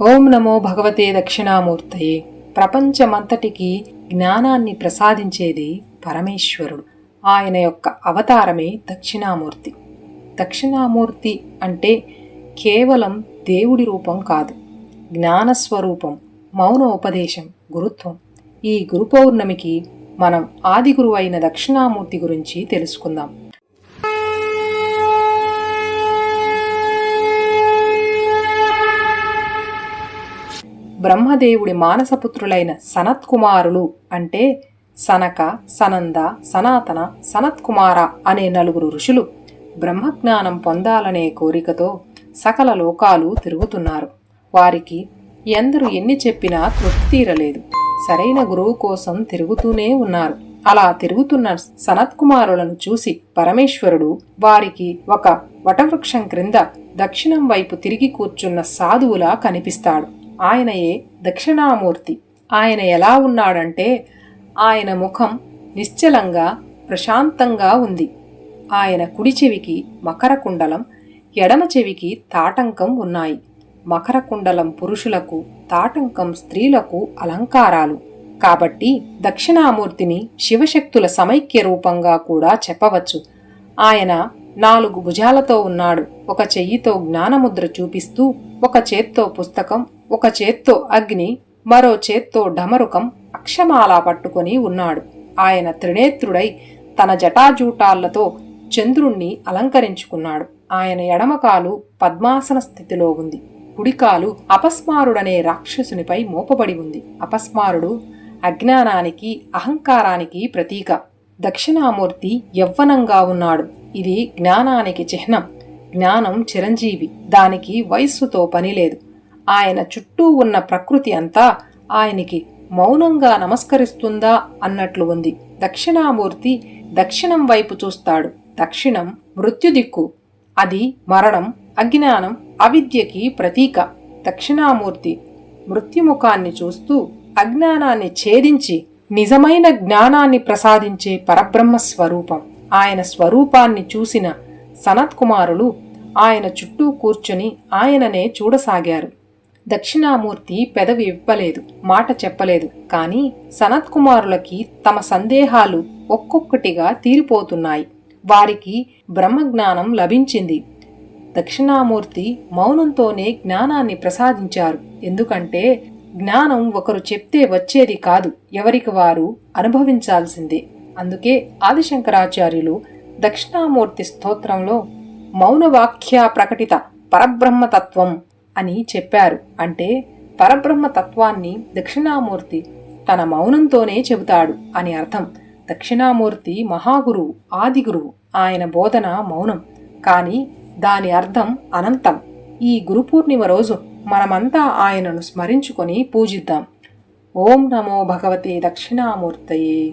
ఓం నమో భగవతే దక్షిణామూర్తయే. ప్రపంచమంతటికి జ్ఞానాన్ని ప్రసాదించేది పరమేశ్వరుడు. ఆయన యొక్క అవతారమే దక్షిణామూర్తి. దక్షిణామూర్తి అంటే కేవలం దేవుడి రూపం కాదు. జ్ఞానస్వరూపం మౌన ఉపదేశం గురుత్వం. ఈ గురు పౌర్ణమికి మనం ఆది అయిన దక్షిణామూర్తి గురించి తెలుసుకుందాం. బ్రహ్మదేవుడి మానసపుత్రులైన సనత్కుమారులు అంటే సనక సనంద సనాతన సనత్కుమార అనే నలుగురు ఋషులు బ్రహ్మజ్ఞానం పొందాలనే కోరికతో సకల లోకాలు తిరుగుతున్నారు. వారికి ఎందరు ఎన్ని చెప్పినా తృప్తి తీరలేదు. సరైన గురువు కోసం తిరుగుతూనే ఉన్నారు. అలా తిరుగుతున్న సనత్కుమారులను చూసి పరమేశ్వరుడు వారికి ఒక వటవృక్షం క్రింద దక్షిణం వైపు తిరిగి కూర్చున్న సాధువులా కనిపిస్తాడు. ఆయనయే దక్షిణామూర్తి. ఆయన ఎలా ఉన్నాడంటే ఆయన ముఖం నిశ్చలంగా ప్రశాంతంగా ఉంది. ఆయన కుడి చెవికి మకర కుండలం ఎడమ చెవికి తాటంకం ఉన్నాయి. మకర కుండలం పురుషులకు తాటంకం స్త్రీలకు అలంకారాలు. కాబట్టి దక్షిణామూర్తిని శివశక్తుల సమైక్య రూపంగా కూడా చెప్పవచ్చు. ఆయన నాలుగు భుజాలతో ఉన్నాడు. ఒక చెయ్యితో జ్ఞానముద్ర చూపిస్తూ ఒక చేత్తో పుస్తకం ఒక చేత్తో అగ్ని మరో చేత్తో డమరుకం అక్షమాలా పట్టుకొని ఉన్నాడు. ఆయన త్రినేత్రుడై తన జటాజూటాలతో చంద్రుణ్ణి అలంకరించుకున్నాడు. ఆయన ఎడమకాలు పద్మాసన స్థితిలో ఉంది. కుడికాలు అపస్మారుడనే రాక్షసునిపై మోపబడి ఉంది. అపస్మారుడు అజ్ఞానానికి అహంకారానికి ప్రతీక. దక్షిణామూర్తి యవ్వనంగా ఉన్నాడు. ఇది జ్ఞానానికి చిహ్నం. జ్ఞానం చిరంజీవి. దానికి వయస్సుతో పనిలేదు ఆయన చుట్టూ ఉన్న ప్రకృతి అంతా ఆయనకి మౌనంగా నమస్కరిస్తుందా అన్నట్లు ఉంది. దక్షిణామూర్తి దక్షిణం వైపు చూస్తాడు. దక్షిణం మృత్యుదిక్కు. అది మరణం అజ్ఞానం అవిద్యకి ప్రతీక. దక్షిణామూర్తి మృత్యుముఖాన్ని చూస్తూ అజ్ఞానాన్ని ఛేదించి నిజమైన జ్ఞానాన్ని ప్రసాదించే పరబ్రహ్మ స్వరూపం. ఆయన స్వరూపాన్ని చూసిన సనత్కుమారులు ఆయన చుట్టూ కూర్చుని ఆయననే చూడసాగారు. దక్షిణామూర్తి పెదవి ఇవ్వలేదు మాట చెప్పలేదు. కానీ సనత్కుమారులకి తమ సందేహాలు ఒక్కొక్కటిగా తీరిపోతున్నాయి. వారికి బ్రహ్మజ్ఞానం లభించింది. దక్షిణామూర్తి మౌనంతోనే జ్ఞానాన్ని ప్రసాదించారు. ఎందుకంటే జ్ఞానం ఒకరు చెప్తే వచ్చేది కాదు ఎవరికి వారు అనుభవించాల్సిందే. అందుకే ఆదిశంకరాచార్యులు దక్షిణామూర్తి స్తోత్రంలో మౌనవాక్య ప్రకటిత పరబ్రహ్మతత్వం అని చెప్పారు. అంటే పరబ్రహ్మ తత్వాన్ని దక్షిణామూర్తి తన మౌనంతోనే చెబుతాడు అని అర్థం. దక్షిణామూర్తి మహాగురువు ఆదిగురువు ఆయన బోధన మౌనం. కానీ దాని అర్థం అనంతం. ఈ గురు పూర్ణిమ రోజు మనమంతా ఆయనను స్మరించుకొని పూజిద్దాం. ఓం నమో భగవతే దక్షిణామూర్తయే.